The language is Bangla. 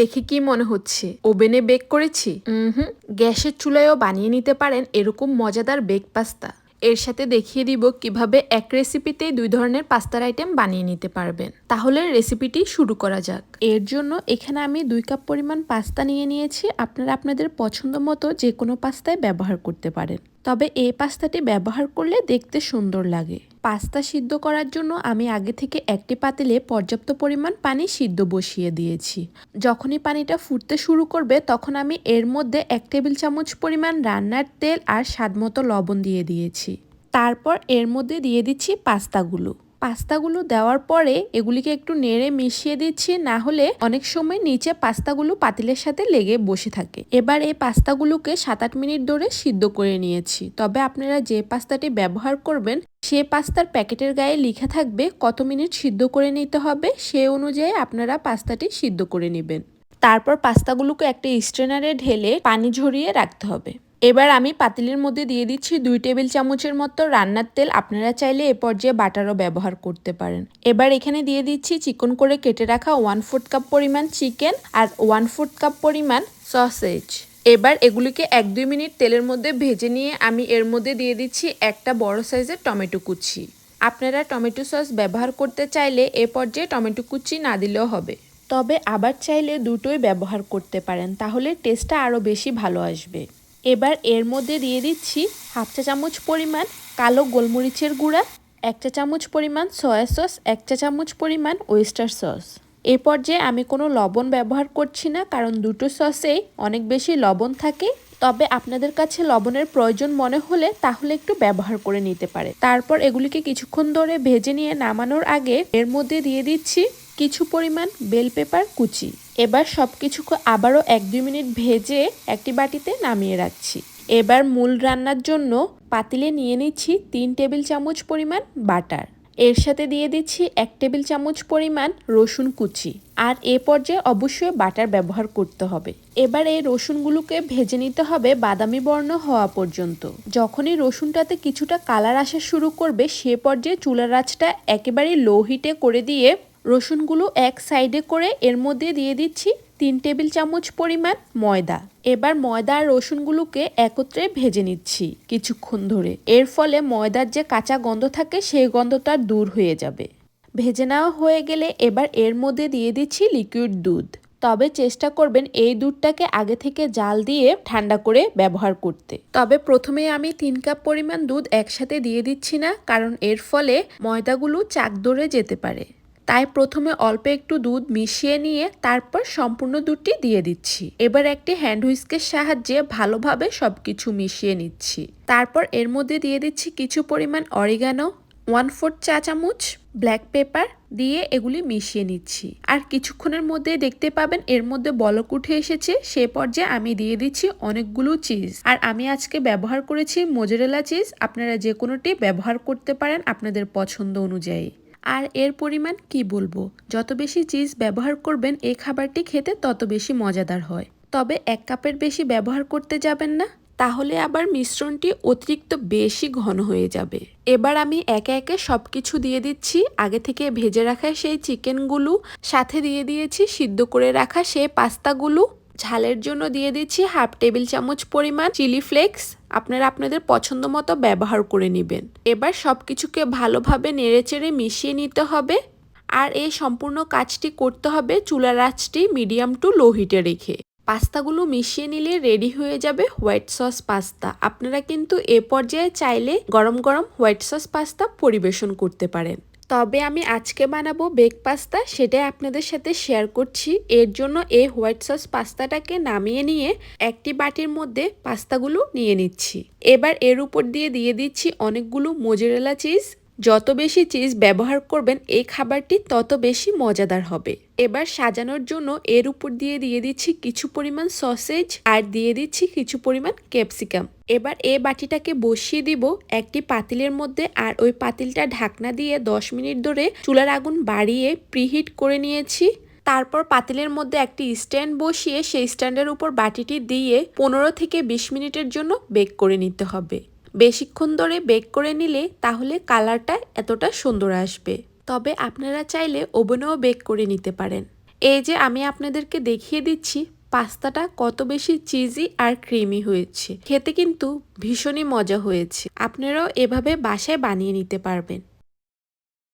দেখে কি মনে হচ্ছে? ওভেনে বেক করেছি? হুম গ্যাসের চুলায়ও বানিয়ে নিতে পারেন এরকম মজাদার বেক পাস্তা। এর সাথে দেখিয়ে দিব কীভাবে এক রেসিপিতে দুই ধরনের পাস্তার আইটেম বানিয়ে নিতে পারবেন। তাহলে রেসিপিটি শুরু করা যাক। এর জন্য এখানে আমি দুই কাপ পরিমাণ পাস্তা নিয়ে নিয়েছি। আপনারা আপনাদের পছন্দ মতো যে কোনো পাস্তায় ব্যবহার করতে পারেন। তবে এই পাস্তাটি ব্যবহার করলে দেখতে সুন্দর লাগে। পাস্তা সিদ্ধ করার জন্য আমি আগে থেকে একটি পাতিলে পর্যাপ্ত পরিমাণ পানি সিদ্ধ বসিয়ে দিয়েছি। যখনই পানিটা ফুটতে শুরু করবে, তখন আমি এর মধ্যে এক টেবিল চামচ পরিমাণ রান্নার তেল আর স্বাদমতো লবণ দিয়ে দিয়েছি। তারপর এর মধ্যে দিয়ে দিচ্ছি পাস্তাগুলো। পাস্তাগুলো দেওয়ার পরে এগুলিকে একটু নেড়ে মিশিয়ে দিচ্ছি, না হলে অনেক সময় নিচে পাস্তাগুলো পাতিলের সাথে লেগে বসে থাকে। এবার এই পাস্তাগুলোকে সাত আট মিনিট ধরে সিদ্ধ করে নিয়েছি। তবে আপনারা যে পাস্তাটি ব্যবহার করবেন, সে পাস্তার প্যাকেটের গায়ে লেখা থাকবে কত মিনিট সিদ্ধ করে নিতে হবে, সে অনুযায়ী আপনারা পাস্তাটি সিদ্ধ করে নেবেন। তারপর পাস্তাগুলোকে একটা স্ট্রেনারে ঢেলে পানি ঝরিয়ে রাখতে হবে। এবার আমি পাতিলের মধ্যে দিয়ে দিচ্ছি দুই টেবিল চামচের মতো রান্নার তেল। আপনারা চাইলে এ পর্যায়ে বাটারও ব্যবহার করতে পারেন। এবার এখানে দিয়ে দিচ্ছি চিকন করে কেটে রাখা ওয়ান ফোর্থ কাপ পরিমাণ চিকেন আর ওয়ান ফোর্থ কাপ পরিমাণ সসেজ এবার এগুলিকে এক দুই মিনিট তেলের মধ্যে ভেজে নিয়ে আমি এর মধ্যে দিয়ে দিচ্ছি একটা বড় সাইজের টমেটো কুচি। আপনারা টমেটো সস ব্যবহার করতে চাইলে এ পর্যায়ে টমেটো কুচি না দিলেও হবে। তবে আবার চাইলে দুটোই ব্যবহার করতে পারেন, তাহলে টেস্টটা আরও বেশি ভালো আসবে। এবার এর মধ্যে দিয়ে দিচ্ছি হাফ চা চামচ পরিমাণ কালো গোলমরিচের গুঁড়া, এক চা চামচ পরিমাণ সয়া সস, এক চা চামচ পরিমাণ ওয়েস্টার সস এ পর্যায়ে আমি কোনো লবণ ব্যবহার করছি না, কারণ দুটো সসেই অনেক বেশি লবণ থাকে। তবে আপনাদের কাছে লবণের প্রয়োজন মনে হলে তাহলে একটু ব্যবহার করে নিতে পারে। তারপর এগুলিকে কিছুক্ষণ ধরে ভেজে নিয়ে নামানোর আগে এর মধ্যে দিয়ে দিচ্ছি কিছু পরিমাণ বেল পেপার কুচি। এবার সব কিছু আবারও এক দুই মিনিট ভেজে একটি বাটিতে নামিয়ে রাখছি। এবার মূল রান্নার জন্য পাতিলে নিয়ে নিচ্ছি তিন টেবিল চামচ পরিমাণ বাটার। এর সাথে দিয়ে দিচ্ছি এক টেবিল চামচ পরিমাণ রসুন কুচি। আর এ পর্যায়ে অবশ্যই বাটার ব্যবহার করতে হবে। এবার এই রসুনগুলোকে ভেজে নিতে হবে বাদামি বর্ণ হওয়া পর্যন্ত। যখনই রসুনটাতে কিছুটা কালার আসা শুরু করবে, সে পর্যায়ে চুলার আঁচটা একেবারে লো হিটে করে দিয়ে রসুনগুলো এক সাইডে করে এর মধ্যে দিয়ে দিচ্ছি তিন টেবিল চামচ পরিমাণ ময়দা। এবার ময়দা আর রসুনগুলোকে একত্রে ভেজে নিচ্ছি কিছুক্ষণ ধরে। এর ফলে ময়দার যে কাঁচা গন্ধ থাকে সেই গন্ধটা দূর হয়ে যাবে। ভেজে নেওয়া হয়ে গেলে এবার এর মধ্যে দিয়ে দিচ্ছি লিকুইড দুধ। তবে চেষ্টা করবেন এই দুধটাকে আগে থেকে জাল দিয়ে ঠান্ডা করে ব্যবহার করতে। তবে প্রথমে আমি তিন কাপ পরিমাণ দুধ একসাথে দিয়ে দিচ্ছি না, কারণ এর ফলে ময়দাগুলো চাক ধরে যেতে পারে। তাই প্রথমে অল্প একটু দুধ মিশিয়ে নিয়ে তারপর সম্পূর্ণ দুধটি দিয়ে দিচ্ছি। এবার একটি হ্যান্ড হুইস্কের সাহায্যে ভালোভাবে সবকিছু মিশিয়ে নিচ্ছি। তারপর এর মধ্যে দিয়ে দিচ্ছি কিছু পরিমাণ অরিগানো ওয়ান ফোর্থ চা চামচ ব্ল্যাক পেপার দিয়ে এগুলি মিশিয়ে নিচ্ছি। আর কিছুক্ষণের মধ্যে দেখতে পাবেন এর মধ্যে বলক উঠে এসেছে। সে পর্যায়ে আমি দিয়ে দিচ্ছি অনেকগুলো চিজ আর আমি আজকে ব্যবহার করেছি মোজরেলা চিজ আপনারা যে কোনোটি ব্যবহার করতে পারেন আপনাদের পছন্দ অনুযায়ী। আর এর পরিমাণ কি বলব? যত বেশি চিজ ব্যবহার করবেন এই খাবারটি খেতে তত বেশি মজাদার হয়। তবে এক কাপের বেশি ব্যবহার করতে যাবেন না, তাহলে আবার মিশ্রণটি অতিরিক্ত বেশি ঘন হয়ে যাবে। এবার আমি একে একে সব কিছু দিয়ে দিচ্ছি। আগে থেকে ভেজে রাখা সেই চিকেনগুলো, সাথে দিয়ে দিয়েছি সিদ্ধ করে রাখা সেই পাস্তাগুলো। ঝালের জন্য দিয়ে দিচ্ছি হাফ টেবিল চামচ পরিমাণ চিলি ফ্লেক্স। আপনারা আপনাদের পছন্দ মতো ব্যবহার করে নেবেন। এবার সব কিছুকে ভালোভাবে নেড়েচেড়ে মিশিয়ে নিতে হবে। আর এই সম্পূর্ণ কাজটি করতে হবে চুলার আঁচটি মিডিয়াম টু লো হিটে রেখে। পাস্তাগুলো মিশিয়ে নিলে রেডি হয়ে যাবে হোয়াইট সস পাস্তা। আপনারা কিন্তু এ পর্যায়ে চাইলে গরম গরম হোয়াইট সস পাস্তা পরিবেশন করতে পারেন। তবে আমি আজকে বানাবো বেক পাস্তা, সেটাই আপনাদের সাথে শেয়ার করছি। এর জন্য এই হোয়াইট সস পাস্তাটাকে নামিয়ে নিয়ে একটি বাটির মধ্যে পাস্তাগুলো নিয়ে নিচ্ছি। এবার এর উপর দিয়ে দিয়ে দিচ্ছি অনেকগুলো মোজেরেলা চিজ যত বেশি চিজ ব্যবহার করবেন এই খাবারটি তত বেশি মজাদার হবে। এবার সাজানোর জন্য এর উপর দিয়ে দিয়ে দিচ্ছি কিছু পরিমাণ সসেজ আর দিয়ে দিচ্ছি কিছু পরিমাণ ক্যাপসিকাম। এবার এ বাটিটাকে বসিয়ে দিব একটি পাতিলের মধ্যে আর ওই পাতিলটা ঢাকনা দিয়ে দশ মিনিট ধরে চুলার আগুন বাড়িয়ে প্রিহিট করে নিয়েছি। তারপর পাতিলের মধ্যে একটি স্ট্যান্ড বসিয়ে সেই স্ট্যান্ডের উপর বাটিটি দিয়ে পনেরো থেকে বিশ মিনিটের জন্য বেক করে নিতে হবে। বেশিক্ষণ ধরে বেক করে নিলে তাহলে কালারটা এতটা সুন্দর আসবে। তবে আপনারা চাইলে ওভেনেও বেক করে নিতে পারেন। এই যে আমি আপনাদেরকে দেখিয়ে দিচ্ছি, পাস্তাটা কত বেশি চিজি আর ক্রিমি হয়েছে। খেতে কিন্তু ভীষণই মজা হয়েছে। আপনারাও এভাবে বাসায় বানিয়ে নিতে পারবেন।